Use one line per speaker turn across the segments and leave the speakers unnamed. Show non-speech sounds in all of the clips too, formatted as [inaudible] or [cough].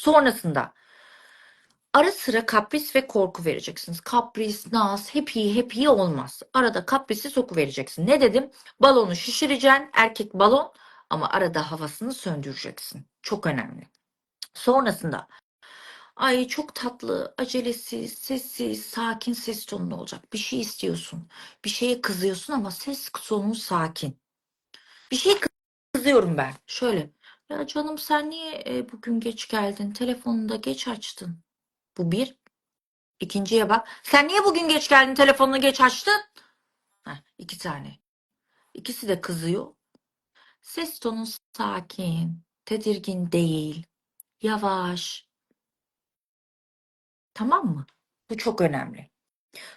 Sonrasında ara sıra kapris ve korku vereceksiniz. Kapris, naz, hep iyi, hep iyi olmaz. Arada kaprisi soku vereceksin. Ne dedim? Balonu şişireceksin. Erkek balon ama arada havasını söndüreceksin. Çok önemli. Sonrasında ay çok tatlı, acelesiz, sessiz, sakin ses tonlu olacak. Bir şey istiyorsun. Bir şeye kızıyorsun ama ses tonun sakin. Bir şey kızıyorum ben. Şöyle. Ya canım sen niye e, bugün geç geldin? Telefonunu da geç açtın. Bu bir. İkinciye bak. Sen niye bugün geç geldin? Telefonunu geç açtın. Heh, iki tane. İkisi de kızıyor. Ses tonu sakin, tedirgin değil, yavaş. Tamam mı? Bu çok önemli.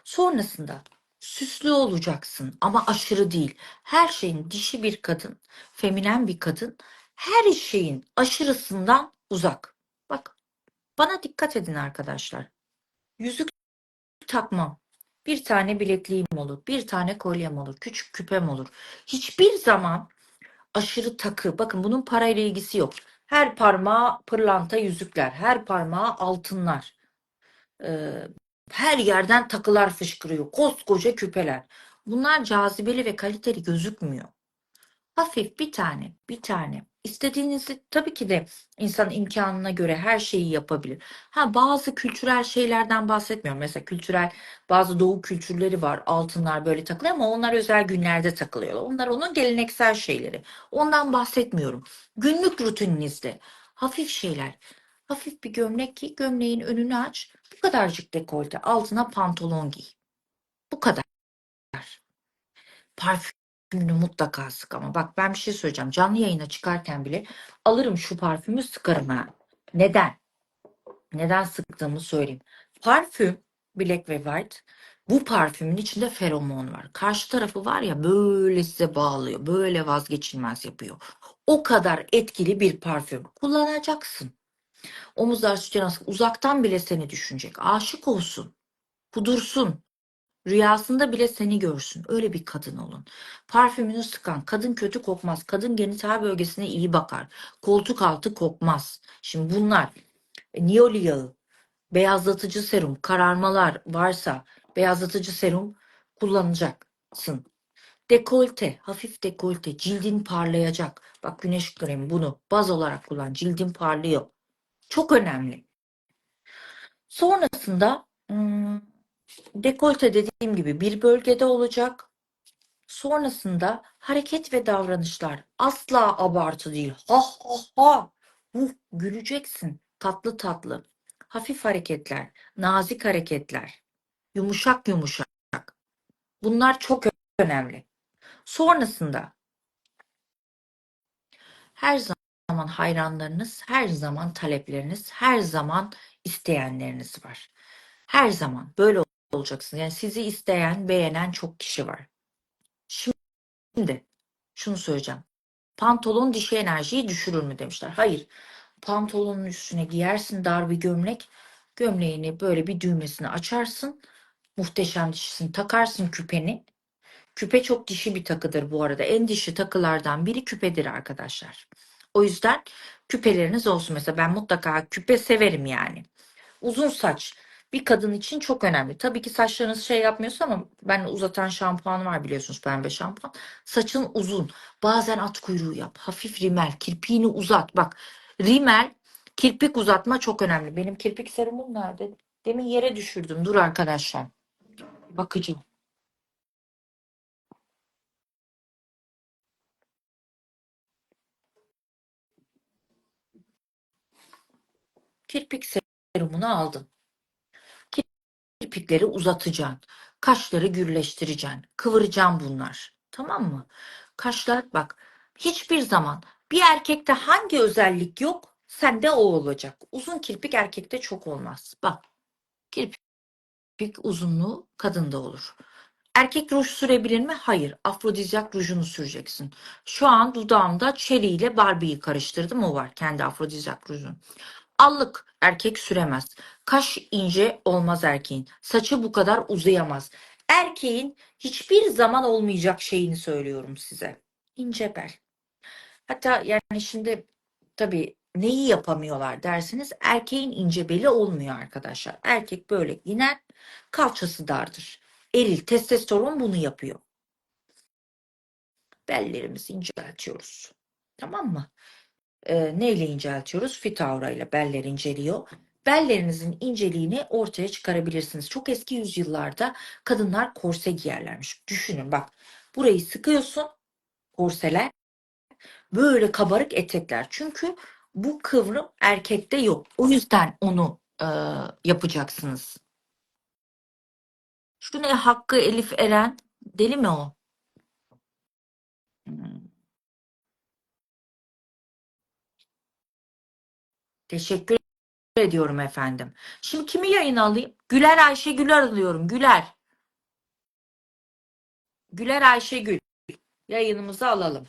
Sonrasında süslü olacaksın ama aşırı değil. Her şeyin dişi bir kadın, feminen bir kadın, her şeyin aşırısından uzak. Bak, bana dikkat edin arkadaşlar. Yüzük takmam. Bir tane bilekliğim olur, bir tane kolyem olur, küçük küpem olur. Hiçbir zaman aşırı takı. Bakın bunun parayla ilgisi yok. Her parmağı pırlanta yüzükler, her parmağı altınlar. Ee, her yerden takılar fışkırıyor. Koskoca küpeler. Bunlar cazibeli ve kaliteli gözükmüyor. Hafif bir tane, bir tane. İstediğinizi tabii ki de insan imkanına göre her şeyi yapabilir. Ha bazı kültürel şeylerden bahsetmiyorum. Mesela kültürel bazı doğu kültürleri var. Altınlar böyle takılıyor ama onlar özel günlerde takılıyor. Onlar onun geleneksel şeyleri. Ondan bahsetmiyorum. Günlük rutininizde hafif şeyler. Hafif bir gömlek giy, gömleğin önünü aç. Bu kadarcık dekolte. Altına pantolon giy. Bu kadar. Parfümünü mutlaka sık ama bak ben bir şey söyleyeceğim. Canlı yayına çıkarken bile alırım şu parfümü sıkarım ha. Neden? Neden sıktığımı söyleyeyim. Parfüm Black ve White bu parfümün içinde feromon var. Karşı tarafı var ya böyle size bağlıyor. Böyle vazgeçilmez yapıyor. O kadar etkili bir parfüm. Kullanacaksın. Omuzlar sütyen uzaktan bile seni düşünecek. Aşık olsun. Kudursun. Rüyasında bile seni görsün. Öyle bir kadın olun. Parfümünü sıkan, kadın kötü kokmaz. Kadın genital bölgesine iyi bakar. Koltuk altı kokmaz. Şimdi bunlar e, niyoli yağı, beyazlatıcı serum, kararmalar varsa beyazlatıcı serum kullanacaksın. Dekolte, hafif dekolte, cildin parlayacak. Bak güneş kremi bunu baz olarak kullan. Cildin parlıyor. Çok önemli. Sonrasında hmm, dekolte dediğim gibi bir bölgede olacak. Sonrasında hareket ve davranışlar asla abartı değil. Ha ha ha. Uh, güleceksin. Tatlı tatlı. Hafif hareketler, nazik hareketler, yumuşak yumuşak. Bunlar çok önemli. Sonrasında her zaman hayranlarınız, her zaman talepleriniz, her zaman isteyenleriniz var. Her zaman böyle olacaksın. Yani sizi isteyen, beğenen çok kişi var. Şimdi şunu söyleyeceğim. Pantolon dişi enerjiyi düşürür mü demişler. Hayır. Pantolonun üstüne giyersin dar bir gömlek. Gömleğini böyle bir düğmesini açarsın. Muhteşem dişisini takarsın küpeni. Küpe çok dişi bir takıdır bu arada. En dişi takılardan biri küpedir arkadaşlar. O yüzden küpeleriniz olsun. Mesela ben mutlaka küpe severim yani. Uzun saç bir kadın için çok önemli. Tabii ki saçlarınız şey yapmıyorsa ama ben uzatan şampuan var biliyorsunuz pembe şampuan. Saçın uzun. Bazen at kuyruğu yap. Hafif rimel. Kirpiğini uzat. Bak rimel kirpik uzatma çok önemli. Benim kirpik serumum nerede? Demin yere düşürdüm. Dur arkadaşlar. Bakacağım. Kirpik serumunu aldın. Kirpikleri uzatacaksın. Kaşları gürleştireceksin. Kıvıracaksın bunlar. Tamam mı? Kaşlar bak hiçbir zaman bir erkekte hangi özellik yok sende o olacak. Uzun kirpik erkekte çok olmaz. Bak kirpik uzunluğu kadında olur. Erkek ruj sürebilir mi? Hayır. Afrodizyak rujunu süreceksin. Şu an dudağımda Cherry ile Barbie'yi karıştırdım. O var. Kendi afrodizyak rujun. Allık erkek süremez. Kaş ince olmaz erkeğin. Saçı bu kadar uzayamaz. Erkeğin hiçbir zaman olmayacak şeyini söylüyorum size. İnce bel. Hatta yani şimdi tabii neyi yapamıyorlar dersiniz? Erkeğin ince beli olmuyor arkadaşlar. Erkek böyle iner, kalçası dardır. Eril, testosteron bunu yapıyor. Bellerimizi inceltiyoruz. Tamam mı? Ee, neyle inceltiyoruz? Fitaura ile beller inceliyor. Bellerinizin inceliğini ortaya çıkarabilirsiniz. Çok eski yüzyıllarda kadınlar korse giyerlermiş. Düşünün bak. Burayı sıkıyorsun. Korseler. Böyle kabarık etekler. Çünkü bu kıvrım erkekte yok. O yüzden onu e, yapacaksınız. Şu ne Hakkı Elif Eren? Deli mi o? Hmm. Teşekkür ediyorum efendim. Şimdi kimi yayına alayım? Güler Ayşegül'ü alıyorum. Güler. Güler Ayşegül. Yayınımızı alalım.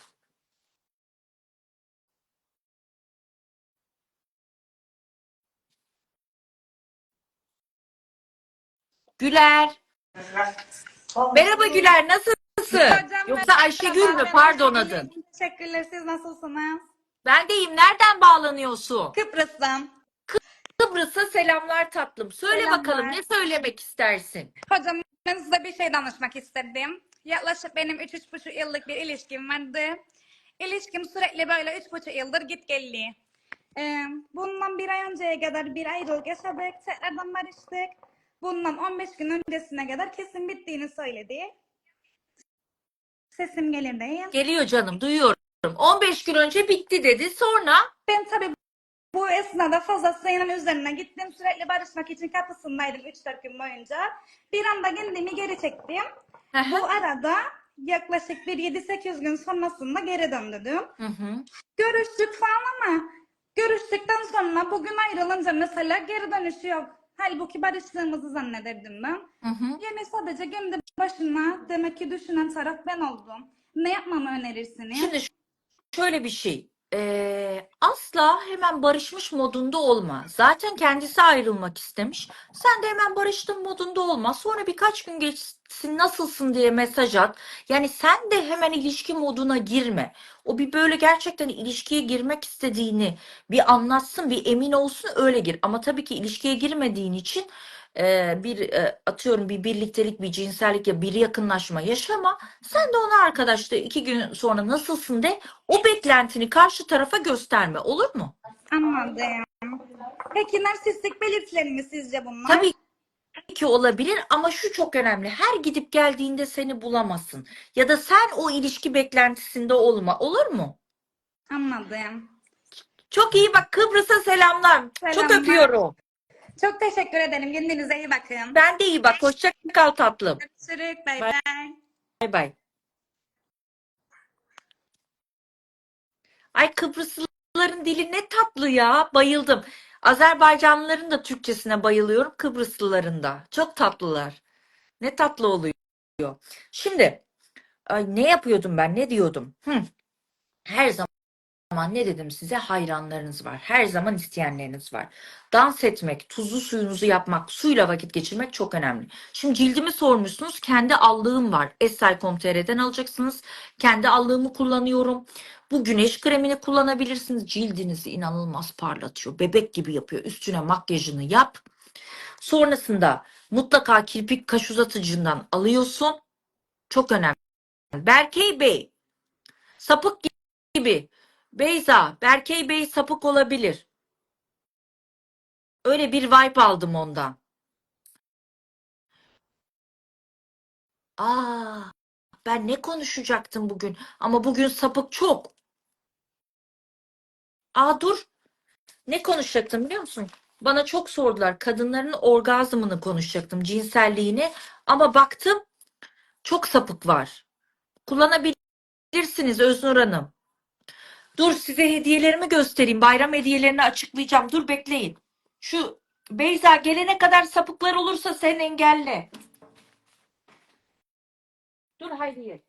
Güler. Merhaba Güler nasılsın?
Hocam
Yoksa
merhaba,
Ayşegül mü? Pardon adın.
Teşekkürler. Siz nasılsınız?
Ben deyim. Nereden bağlanıyorsun?
Kıbrıs'tan.
Kıbrıs'a selamlar tatlım. Söyle
Selamlar.
bakalım ne söylemek istersin?
Hocam ben size bir şey danışmak istedim. Yaklaşık benim 3-3,5 yıllık bir ilişkim vardı. İlişkim sürekli böyle 3,5 yıldır git gelli. Ee, bundan bir ay önceye kadar bir ayrılık yaşadık. Tekrardan barıştık. Bundan 15 gün öncesine kadar kesin bittiğini söyledi. Sesim gelir değil.
Geliyor canım duyuyorum. 15 gün önce bitti dedi. Sonra
Ben tabii bu esnada fazlasıyla üzerine gittim. Sürekli barışmak için kapısındaydım 3-4 gün boyunca. Bir anda kendimi geri çektim. Bu arada yaklaşık bir 7-8 gün sonrasında geri döndüm.
Hı hı.
Görüştük falan ama görüştükten sonra bugün ayrılınca mesela geri dönüşü yok. Halbuki barıştığımızı zannederdim ben.
Hı hı.
Yani sadece kendi başına demek ki düşünen taraf ben oldum. Ne yapmamı önerirsiniz?
Şimdi şöyle bir şey. Ee, asla hemen barışmış modunda olma. Zaten kendisi ayrılmak istemiş. Sen de hemen barıştın modunda olma. Sonra birkaç gün geçsin nasılsın diye mesaj at. Yani sen de hemen ilişki moduna girme. O bir böyle gerçekten ilişkiye girmek istediğini bir anlatsın, bir emin olsun öyle gir. Ama tabii ki ilişkiye girmediğin için e, bir e, atıyorum bir birliktelik, bir cinsellik ya bir yakınlaşma yaşama. Sen de ona arkadaşlar iki gün sonra nasılsın de o beklentini karşı tarafa gösterme. Olur mu?
Anladım. Peki narsistik belirtileri mi sizce bunlar?
Tabii ki olabilir ama şu çok önemli. Her gidip geldiğinde seni bulamasın. Ya da sen o ilişki beklentisinde olma. Olur mu?
Anladım.
Çok iyi bak Kıbrıs'a selamlar. Çok
Selamlar.
öpüyorum.
Çok teşekkür ederim. Kendinize iyi bakın.
Ben de iyi bak. Hoşça kal tatlım.
Görüşürüz. Bay
Bay-
bay.
Bay bay. Ay Kıbrıslıların dili ne tatlı ya. Bayıldım. Azerbaycanlıların da Türkçesine bayılıyorum. Kıbrıslıların da. Çok tatlılar. Ne tatlı oluyor. Şimdi ay ne yapıyordum ben? Ne diyordum? Hı. Her zaman ne dedim size? Hayranlarınız var. Her zaman isteyenleriniz var. Dans etmek, tuzlu suyunuzu yapmak, suyla vakit geçirmek çok önemli. Şimdi cildimi sormuşsunuz. Kendi allığım var. Essay.com.tr'den alacaksınız. Kendi allığımı kullanıyorum. Bu güneş kremini kullanabilirsiniz. Cildinizi inanılmaz parlatıyor. Bebek gibi yapıyor. Üstüne makyajını yap. Sonrasında mutlaka kirpik kaş uzatıcından alıyorsun. Çok önemli. Berkey Bey sapık gibi. Beyza, Berkey Bey sapık olabilir. Öyle bir vibe aldım ondan. Aa, ben ne konuşacaktım bugün? Ama bugün sapık çok. Aa dur. Ne konuşacaktım biliyor musun? Bana çok sordular. Kadınların orgazmını konuşacaktım, cinselliğini. Ama baktım çok sapık var. Kullanabilirsiniz Öznur Hanım. Dur size hediyelerimi göstereyim. Bayram hediyelerini açıklayacağım. Dur bekleyin. Şu Beyza gelene kadar sapıklar olursa sen engelle. Dur Hayriye.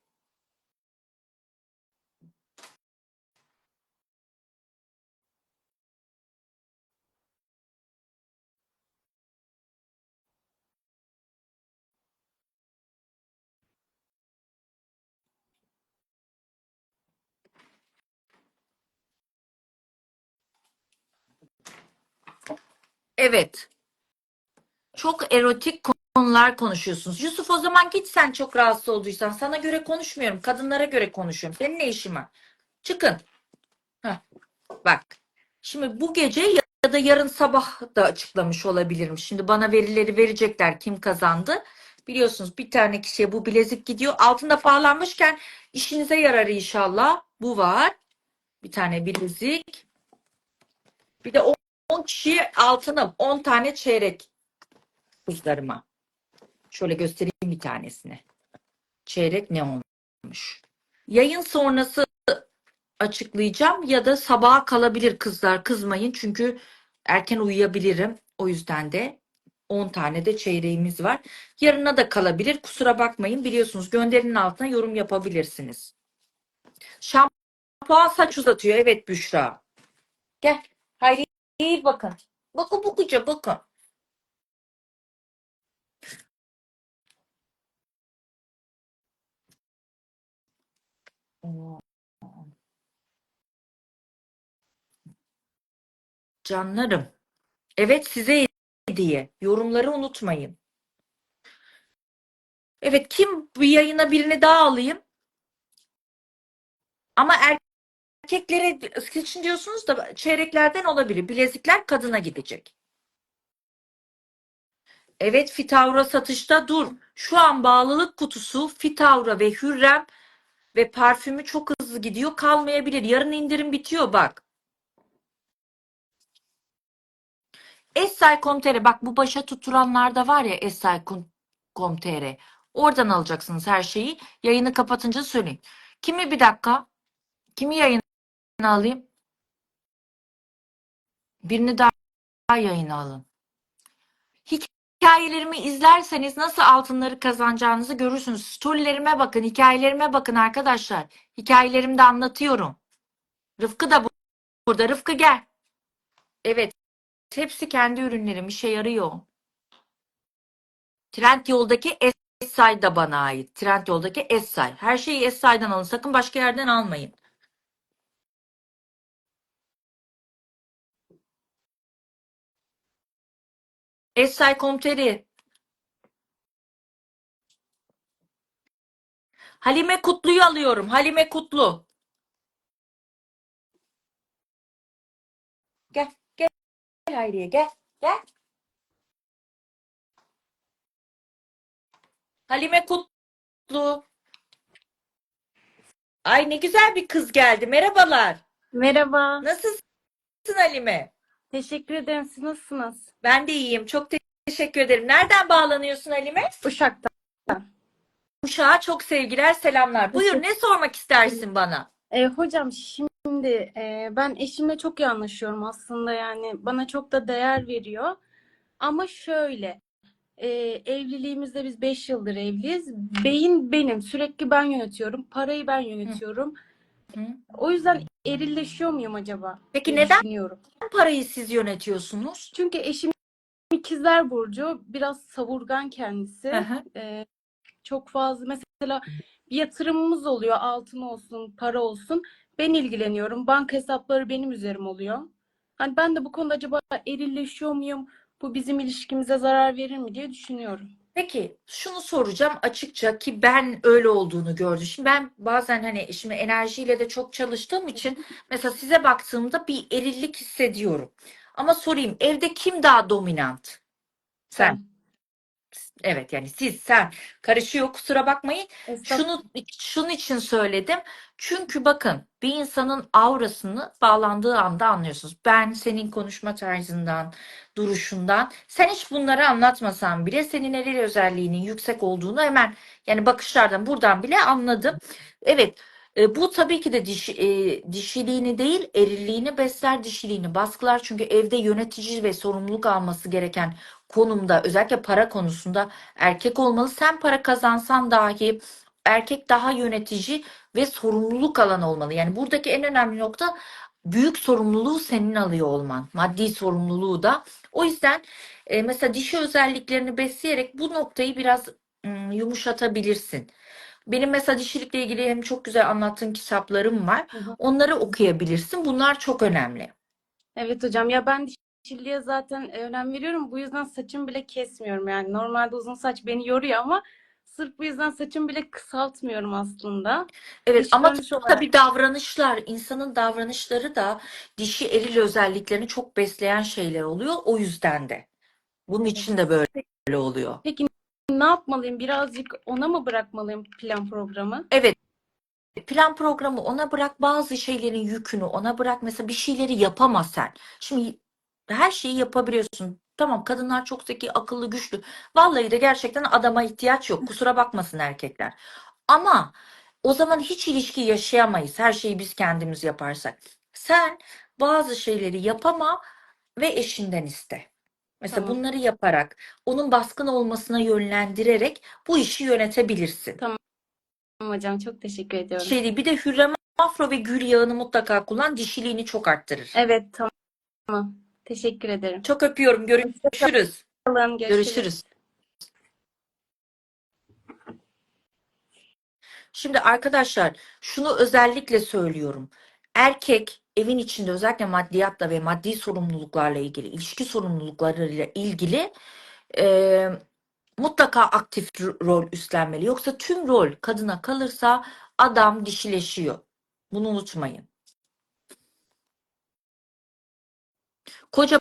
Evet. Çok erotik konular konuşuyorsunuz. Yusuf o zaman git sen çok rahatsız olduysan. Sana göre konuşmuyorum. Kadınlara göre konuşuyorum. Senin ne işin var? Çıkın. Heh, bak. Şimdi bu gece ya da yarın sabah da açıklamış olabilirim. Şimdi bana verileri verecekler kim kazandı. Biliyorsunuz bir tane kişiye bu bilezik gidiyor. Altında bağlanmışken işinize yarar inşallah. Bu var. Bir tane bilezik. Bir de 10 kişiye altınım. 10 tane çeyrek kızlarıma. Şöyle göstereyim bir tanesini. Çeyrek ne olmuş? Yayın sonrası açıklayacağım ya da sabaha kalabilir kızlar. Kızmayın çünkü erken uyuyabilirim. O yüzden de 10 tane de çeyreğimiz var. Yarına da kalabilir. Kusura bakmayın. Biliyorsunuz gönderinin altına yorum yapabilirsiniz. Şampuan saç uzatıyor. Evet Büşra. Gel. İyi bakın. Bakın bu kuca bakın. Canlarım. Evet size hediye. Yorumları unutmayın. Evet kim bu yayına birini daha alayım? Ama erkeklere için diyorsunuz da çeyreklerden olabilir. Bilezikler kadına gidecek. Evet Fitavra satışta dur. Şu an bağlılık kutusu Fitavra ve Hürrem ve parfümü çok hızlı gidiyor. Kalmayabilir. Yarın indirim bitiyor bak. Essay.com.tr bak bu başa tutulanlar da var ya Essay.com.tr oradan alacaksınız her şeyi. Yayını kapatınca söyleyin. Kimi bir dakika? Kimi yayına alayım? Birini daha yayına alın. Hikayelerimi izlerseniz nasıl altınları kazanacağınızı görürsünüz. Storylerime bakın, hikayelerime bakın arkadaşlar. Hikayelerimde anlatıyorum. Rıfkı da bu- burada. Rıfkı gel. Evet. Hepsi kendi ürünlerim. işe yarıyor. Trendyol'daki Essay da bana ait. Trendyol'daki Essay. Her şeyi Essay'dan alın. Sakın başka yerden almayın. Essay.com.tr Halime Kutlu'yu alıyorum. Halime Kutlu. Gel, gel Hayriye gel. Gel. Halime Kutlu. Ay ne güzel bir kız geldi. Merhabalar.
Merhaba.
Nasılsın Halime?
Teşekkür ederim. Siz nasılsınız?
Ben de iyiyim. Çok te- teşekkür ederim. Nereden bağlanıyorsun Halime?
Uşak'tan.
Uşak'a çok sevgiler, selamlar. Buyur ne sormak istersin bana?
E, hocam şimdi e, ben eşimle çok iyi anlaşıyorum aslında yani bana çok da değer veriyor. Ama şöyle e, evliliğimizde biz 5 yıldır evliyiz. Beyin benim. Sürekli ben yönetiyorum. Parayı ben yönetiyorum.
Hı.
O yüzden erilleşiyor muyum acaba
Peki neden
düşünüyorum.
parayı siz yönetiyorsunuz?
Çünkü eşim ikizler burcu biraz savurgan kendisi.
Hı hı.
Ee, çok fazla mesela bir yatırımımız oluyor altın olsun para olsun ben ilgileniyorum banka hesapları benim üzerim oluyor hani ben de bu konuda acaba erilleşiyor muyum bu bizim ilişkimize zarar verir mi diye düşünüyorum
Peki şunu soracağım açıkça ki ben öyle olduğunu gördüm. Şimdi ben bazen hani şimdi enerjiyle de çok çalıştığım için mesela size baktığımda bir erillik hissediyorum. Ama sorayım evde kim daha dominant? Sen. Evet yani siz sen karışıyor kusura bakmayın. Şunu şunun için söyledim. Çünkü bakın bir insanın aurasını bağlandığı anda anlıyorsunuz. Ben senin konuşma tarzından, duruşundan, sen hiç bunları anlatmasan bile senin eril özelliğinin yüksek olduğunu hemen yani bakışlardan buradan bile anladım. Evet, e, bu tabii ki de dişi, e, dişiliğini değil, erilliğini besler, dişiliğini baskılar. Çünkü evde yönetici ve sorumluluk alması gereken konumda, özellikle para konusunda erkek olmalı. Sen para kazansan dahi erkek daha yönetici ve sorumluluk alan olmalı. Yani buradaki en önemli nokta büyük sorumluluğu senin alıyor olman. Maddi sorumluluğu da. O yüzden e, mesela dişi özelliklerini besleyerek bu noktayı biraz ım, yumuşatabilirsin. Benim mesela dişilikle ilgili hem çok güzel anlattığım kitaplarım var.
Hı hı.
Onları okuyabilirsin. Bunlar çok önemli.
Evet hocam ya ben yeşilliğe zaten önem veriyorum. Bu yüzden saçımı bile kesmiyorum. Yani normalde uzun saç beni yoruyor ama sırf bu yüzden saçımı bile kısaltmıyorum aslında.
Evet
Dış
ama tabii davranışlar, insanın davranışları da dişi eril özelliklerini çok besleyen şeyler oluyor. O yüzden de. Bunun için de böyle oluyor.
Peki ne yapmalıyım? Birazcık ona mı bırakmalıyım plan programı?
Evet. Plan programı ona bırak bazı şeylerin yükünü ona bırak mesela bir şeyleri yapamaz sen. Şimdi her şeyi yapabiliyorsun. Tamam kadınlar çok zeki, akıllı, güçlü. Vallahi de gerçekten adama ihtiyaç yok. Kusura bakmasın erkekler. Ama o zaman hiç ilişki yaşayamayız. Her şeyi biz kendimiz yaparsak. Sen bazı şeyleri yapama ve eşinden iste. Mesela
Tamam.
bunları yaparak, onun baskın olmasına yönlendirerek bu işi yönetebilirsin.
Tamam hocam çok teşekkür ediyorum.
Şey değil, bir de Hürrem Afro ve gül yağını mutlaka kullan. Dişiliğini çok arttırır.
Evet tamam. Teşekkür ederim.
Çok öpüyorum. Görüşürüz.
Hoşçakalın. Görüşürüz.
Görüşürüz. Şimdi arkadaşlar şunu özellikle söylüyorum. Erkek evin içinde özellikle maddiyatla ve maddi sorumluluklarla ilgili, ilişki sorumluluklarıyla ilgili e, mutlaka aktif ro- rol üstlenmeli. Yoksa tüm rol kadına kalırsa adam dişileşiyor. Bunu unutmayın. Koca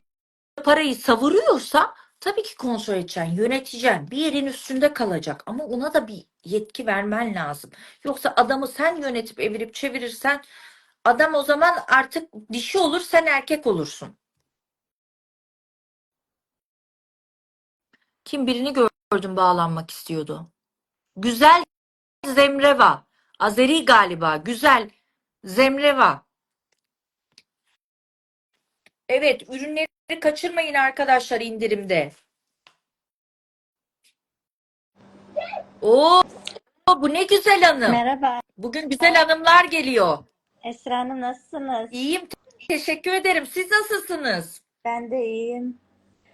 parayı savuruyorsa tabii ki kontrol edeceksin, yöneteceksin. Bir yerin üstünde kalacak ama ona da bir yetki vermen lazım. Yoksa adamı sen yönetip evirip çevirirsen adam o zaman artık dişi olur, sen erkek olursun. Kim birini gördüm bağlanmak istiyordu. Güzel Zemreva. Azeri galiba. Güzel Zemreva. Evet, ürünleri kaçırmayın arkadaşlar indirimde. Oo, bu ne güzel hanım.
Merhaba
Bugün güzel hanımlar geliyor.
Esra Hanım nasılsınız?
İyiyim, teşekkür ederim. Siz nasılsınız?
Ben de iyiyim.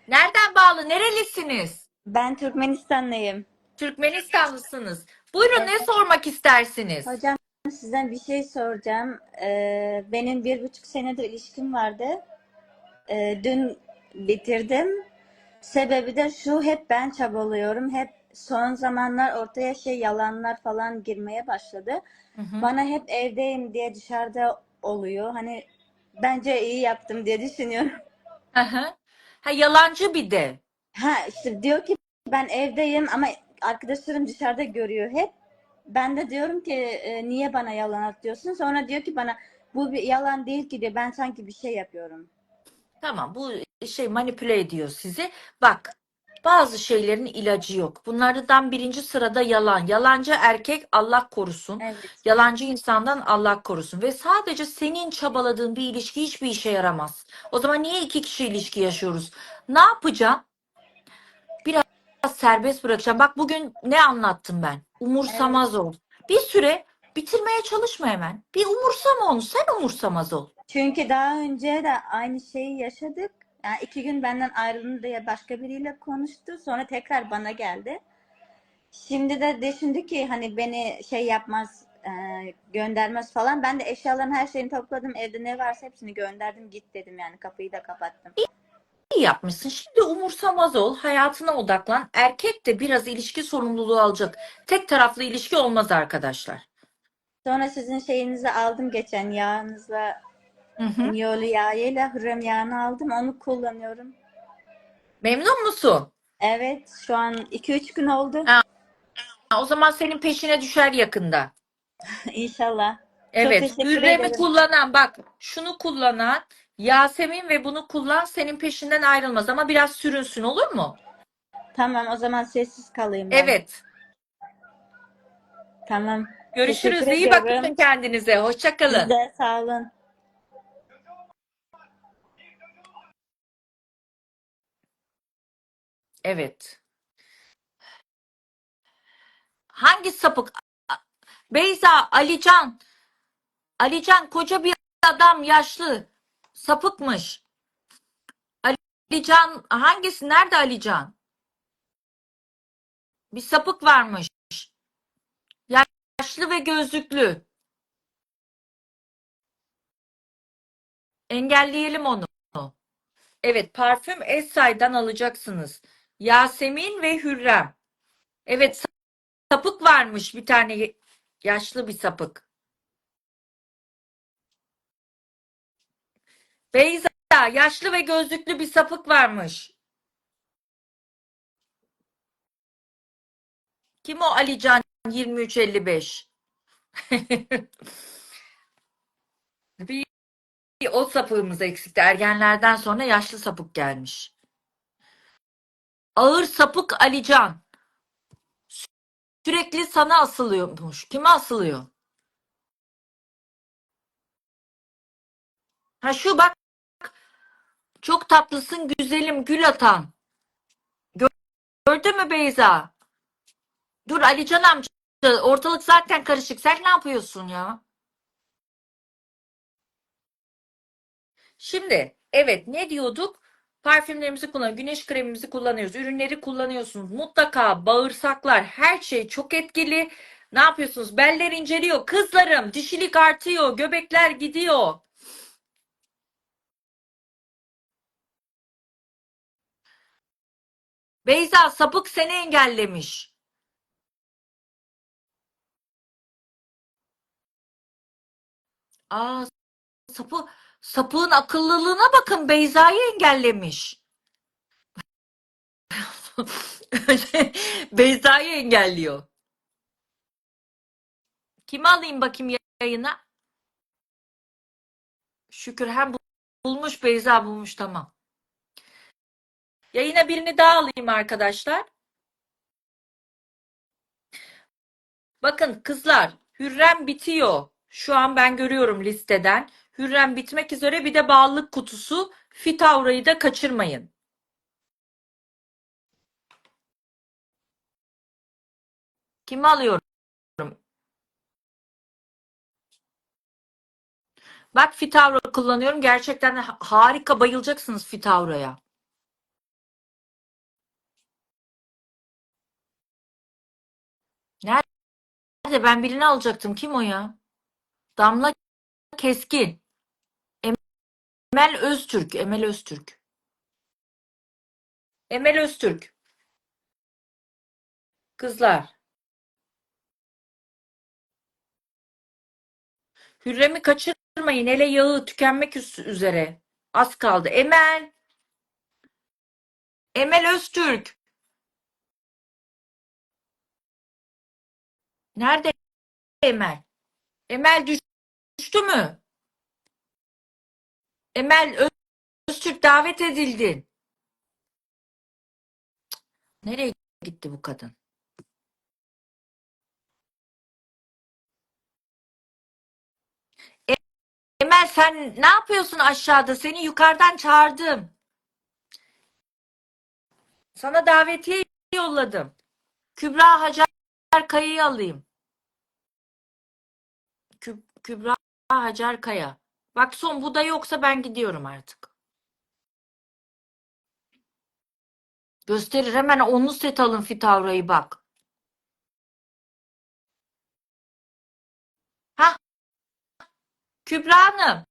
Nereden bağlı? Nerelisiniz?
Ben Türkmenistanlıyım.
Türkmenistanlısınız. Buyurun ne sormak istersiniz?
Hocam sizden bir şey soracağım. Ee, benim bir buçuk senedir ilişkim vardı. Ee, dün bitirdim. Sebebi de şu hep ben çabalıyorum. Hep son zamanlar ortaya şey yalanlar falan girmeye başladı.
Hı hı.
Bana hep evdeyim diye dışarıda oluyor. Hani bence iyi yaptım diye düşünüyorum.
Hı hı. Ha, yalancı bir de.
Ha işte diyor ki ben evdeyim ama arkadaşlarım dışarıda görüyor hep. Ben de diyorum ki e, niye bana yalan atıyorsun? Sonra diyor ki bana bu bir yalan değil ki diyor. Ben sanki bir şey yapıyorum.
Tamam bu şey manipüle ediyor sizi. Bak bazı şeylerin ilacı yok. Bunlardan birinci sırada yalan. Yalancı erkek Allah korusun.
Evet.
Yalancı insandan Allah korusun. Ve sadece senin çabaladığın bir ilişki hiçbir işe yaramaz. O zaman niye iki kişi ilişki yaşıyoruz? Ne yapacağım? Biraz serbest bırakacağım. Bak bugün ne anlattım ben? Umursamaz ol. Bir süre bitirmeye çalışma hemen. Bir umursama onu. Sen umursamaz ol.
Çünkü daha önce de aynı şeyi yaşadık. Yani iki gün benden ayrılın diye başka biriyle konuştu. Sonra tekrar bana geldi. Şimdi de düşündü ki hani beni şey yapmaz, e, göndermez falan. Ben de eşyaların her şeyini topladım. Evde ne varsa hepsini gönderdim. Git dedim yani kapıyı da kapattım.
İyi yapmışsın. Şimdi umursamaz ol, hayatına odaklan. Erkek de biraz ilişki sorumluluğu alacak. Tek taraflı ilişki olmaz arkadaşlar.
Sonra sizin şeyinizi aldım geçen yağınızla
Hı hı.
Niyolu yağıyla hürrem yağını aldım. Onu kullanıyorum.
Memnun musun?
Evet, şu an 2-3 gün oldu.
Ha. Ha, O zaman senin peşine düşer yakında. [laughs]
İnşallah.
Evet,
teşekkür
Hürrem'i
ederim.
kullanan bak, şunu kullanan Yasemin ve bunu kullan senin peşinden ayrılmaz ama biraz sürünsün olur mu?
Tamam, o zaman sessiz kalayım ben.
Evet.
Tamam.
Görüşürüz.
Teşekkür
İyi bakın kendinize. Hoşça kalın.
Siz de sağ olun.
Evet. Hangi sapık? Beyza, Alican. Alican koca bir adam yaşlı. Sapıkmış. Alican hangisi? Nerede Alican? Bir sapık varmış. Yaşlı ve gözlüklü. Engelleyelim onu. Evet, parfüm Essay'dan alacaksınız. Yasemin ve Hürrem. Evet, sapık varmış bir tane yaşlı bir sapık. Beyza, yaşlı ve gözlüklü bir sapık varmış. Kim o Alican 2355? [laughs] Bir, bir o sapığımız eksikti. Ergenlerden sonra yaşlı sapık gelmiş. Ağır sapık Alican. Sürekli sana asılıyormuş. Kime asılıyor? Ha şu bak. Çok tatlısın güzelim gül atan. Gördün mü Beyza? Dur Alican amca. Ortalık zaten karışık. Sen ne yapıyorsun ya? Şimdi evet ne diyorduk? Parfümlerimizi kullan, güneş kremimizi kullanıyoruz, ürünleri kullanıyorsunuz. Mutlaka bağırsaklar, her şey çok etkili. Ne yapıyorsunuz? Beller inceliyor. Kızlarım, dişilik artıyor, göbekler gidiyor. Beyza sapık seni engellemiş. Aa sapı sapığın akıllılığına bakın Beyza'yı engellemiş. [laughs] Beyza'yı engelliyor. Kimi alayım bakayım yayına? Şükür hem bulmuş Beyza bulmuş tamam. Yayına birini daha alayım arkadaşlar. Bakın kızlar Hürrem bitiyor. Şu an ben görüyorum listeden. Hürrem bitmek üzere bir de bağlılık kutusu. Fitaura'yı da kaçırmayın. Kimi alıyorum? Bak Fitaura kullanıyorum. Gerçekten harika bayılacaksınız Fitaura'ya. Nerede? Ben birini alacaktım. Kim o ya? Damla Keskin. Emel Öztürk. Emel Öztürk. Emel Öztürk. Kızlar. Hürrem'i kaçırmayın. Hele yağı tükenmek üzere. Az kaldı. Emel. Emel Öztürk. Nerede Emel? Emel düş- düştü mü? Emel Öz- Öztürk davet edildin. Cık, Nereye gitti bu kadın? E- Emel sen ne yapıyorsun aşağıda? Seni yukarıdan çağırdım. Sana davetiye yolladım. Kübra Hacer Kaya'yı alayım. Kü- Kübra Hacer Kaya. Bak son bu da yoksa ben gidiyorum artık. Gösterir hemen onlu set alın Fitavra'yı bak. Hah Kübra Hanım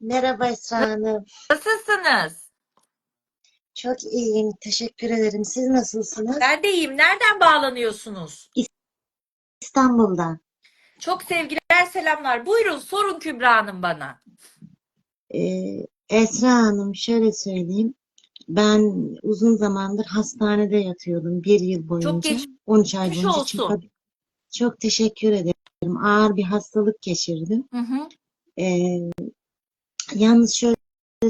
Merhaba Esra Hanım.
nasılsınız?
Çok iyiyim. Teşekkür ederim. Siz nasılsınız?
Ben de iyiyim. Nereden bağlanıyorsunuz?
İstanbul'dan.
Çok sevgiler selamlar. Buyurun sorun Kübra Hanım bana.
Ee, Esra Hanım şöyle söyleyeyim. Ben uzun zamandır hastanede yatıyordum. Bir yıl boyunca. 13 ay boyunca.
olsun.
Çünkü çok teşekkür ederim. Ağır bir hastalık geçirdim.
Hı hı.
Ee, yalnız şöyle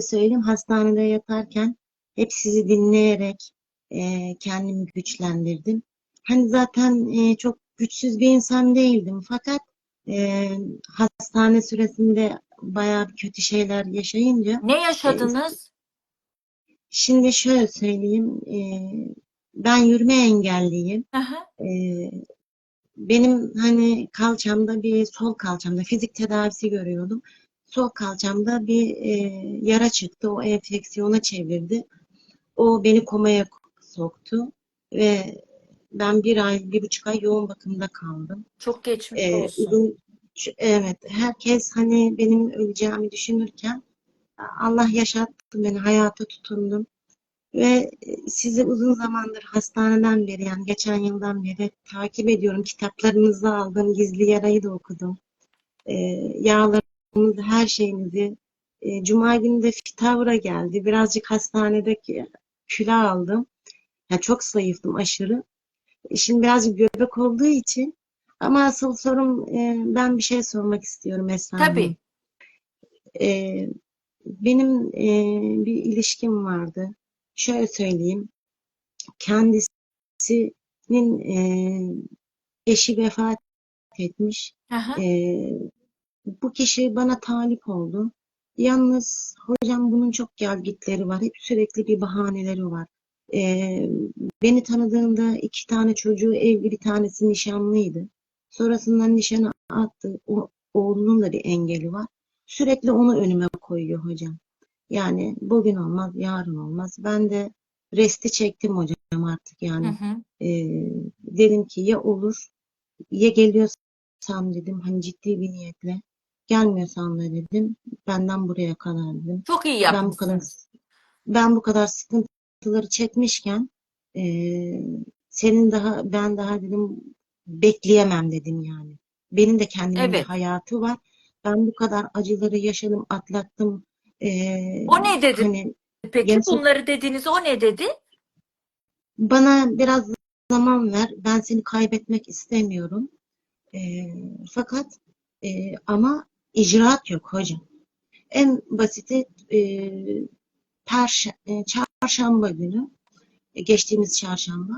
söyleyeyim. Hastanede yatarken hep sizi dinleyerek e, kendimi güçlendirdim. Hani zaten e, çok güçsüz bir insan değildim. Fakat e, hastane süresinde bayağı bir kötü şeyler yaşayınca
Ne yaşadınız?
şimdi şöyle söyleyeyim. e, ben yürüme engelliyim. E, benim hani kalçamda bir sol kalçamda fizik tedavisi görüyordum. Sol kalçamda bir e, yara çıktı. O enfeksiyona çevirdi. O beni komaya soktu ve ben bir ay, bir buçuk ay yoğun bakımda kaldım.
Çok geçmiş
Ee,
olsun.
uzun, evet, herkes hani benim öleceğimi düşünürken Allah yaşattı beni, hayata tutundum. Ve sizi uzun zamandır hastaneden beri yani geçen yıldan beri takip ediyorum. Kitaplarınızı aldım, Gizli Yarayı da okudum. Ee, yağlarınızı, her şeyinizi. Ee, Cuma günü de Fitavra geldi. Birazcık hastanedeki kilo aldım. Ya çok zayıftım aşırı. Şimdi birazcık göbek olduğu için ama asıl sorum e, ben bir şey sormak istiyorum Esra Hanım.
Tabii.
Ee, benim e, bir ilişkim vardı. Şöyle söyleyeyim. Kendisinin e, eşi vefat etmiş.
Aha.
Ee, bu kişi bana talip oldu. Yalnız hocam bunun çok gelgitleri var. Hep sürekli bir bahaneleri var. Ee, beni tanıdığında iki tane çocuğu evli bir tanesi nişanlıydı. Sonrasında nişanı attı. O, oğlunun da bir engeli var. Sürekli onu önüme koyuyor hocam. Yani bugün olmaz, yarın olmaz. Ben de resti çektim hocam artık
Hı
yani.
hı.
Ee, dedim ki ya olur ya geliyorsam dedim hani ciddi bir niyetle gelmiyorsam da dedim benden buraya kadar dedim.
Çok iyi
Ben bu kadar ben bu kadar sıkıntıları çekmişken eee, senin daha ben daha dedim bekleyemem dedim yani. Benim de kendimin bir
Evet.
hayatı var. Ben bu kadar acıları yaşadım, atlattım. Eee,
O ne dedi
hani
peki?
gerçek
Bunları dediniz o ne dedi?
bana biraz zaman ver. Ben seni kaybetmek istemiyorum. Eee, fakat eee, ama icraat yok hocam. En basiti eee perş e, çarşamba günü e, geçtiğimiz çarşamba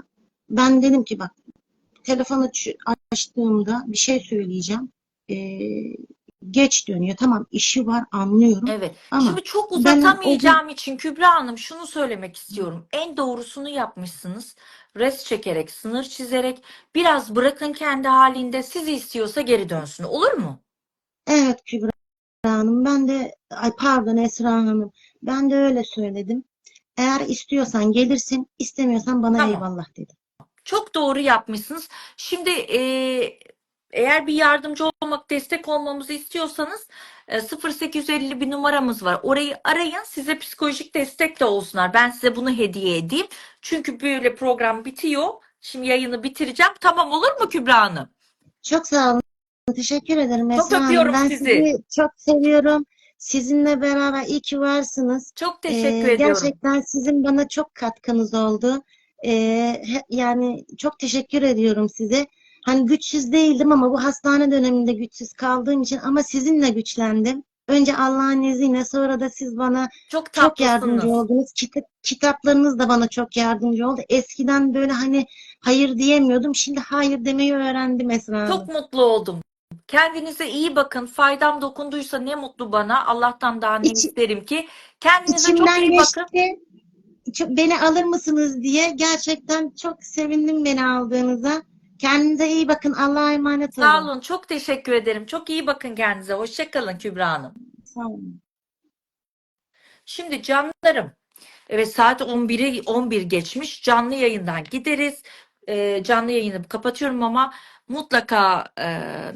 ben dedim ki bak telefonu aç- açtığımda bir şey söyleyeceğim. Eee, geç dönüyor. Tamam işi var anlıyorum
Evet.
ama
Şimdi çok
ben
uzatamayacağım için Kübra Hanım şunu söylemek istiyorum. En doğrusunu yapmışsınız. Res çekerek, sınır çizerek biraz bırakın kendi halinde sizi istiyorsa geri dönsün. Olur mu?
evet Kübra Hanım ben de ay pardon Esra Hanım ben de öyle söyledim. Eğer istiyorsan gelirsin, istemiyorsan bana
Tamam.
eyvallah dedim.
Çok doğru yapmışsınız. Şimdi eee, eğer bir yardımcı olmak, destek olmamızı istiyorsanız e, 0850 bir numaramız var. Orayı arayın. Size psikolojik destek de olsunlar. Ben size bunu hediye edeyim. Çünkü böyle program bitiyor. Şimdi yayını bitireceğim. Tamam olur mu Kübra Hanım?
Çok sağ olun. Teşekkür ederim
Çok
Esra Hanım.
öpüyorum
Ben
sizi.
sizi çok seviyorum. Sizinle beraber iyi ki varsınız.
Çok teşekkür
Ee,
ediyorum.
gerçekten sizin bana çok katkınız oldu. Ee, yani çok teşekkür ediyorum size. Hani güçsüz değildim ama bu hastane döneminde güçsüz kaldığım için ama sizinle güçlendim. Önce Allah'ın izniyle sonra da siz bana
Çok
çok yardımcı oldunuz. Kitap, kitaplarınız da bana çok yardımcı oldu. Eskiden böyle hani hayır diyemiyordum. Şimdi hayır demeyi öğrendim Esra.
Çok mutlu oldum. Kendinize iyi bakın. Faydam dokunduysa ne mutlu bana. Allah'tan daha ne isterim ki. Kendinize çok iyi bakın.
geçti. Çok- Beni alır mısınız diye gerçekten çok sevindim beni aldığınıza. Kendinize iyi bakın. Allah'a emanet olun.
Sağ olun. Çok teşekkür ederim. Çok iyi bakın kendinize. Hoşça kalın Kübra Hanım.
Sağ olun.
Şimdi canlarım. Evet saat 11'i 11 geçmiş. Canlı yayından gideriz. Ee, canlı yayını kapatıyorum ama mutlaka e,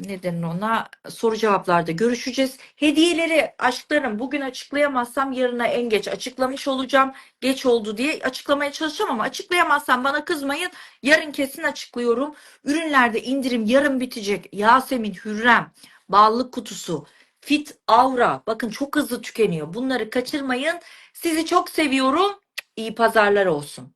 neden ona soru cevaplarda görüşeceğiz. Hediyeleri aşklarım bugün açıklayamazsam yarına en geç açıklamış olacağım. Geç oldu diye açıklamaya çalışacağım ama açıklayamazsam bana kızmayın. Yarın kesin açıklıyorum. Ürünlerde indirim yarın bitecek. Yasemin, Hürrem, Ballık kutusu, Fit Aura. Bakın çok hızlı tükeniyor. Bunları kaçırmayın. Sizi çok seviyorum. İyi pazarlar olsun.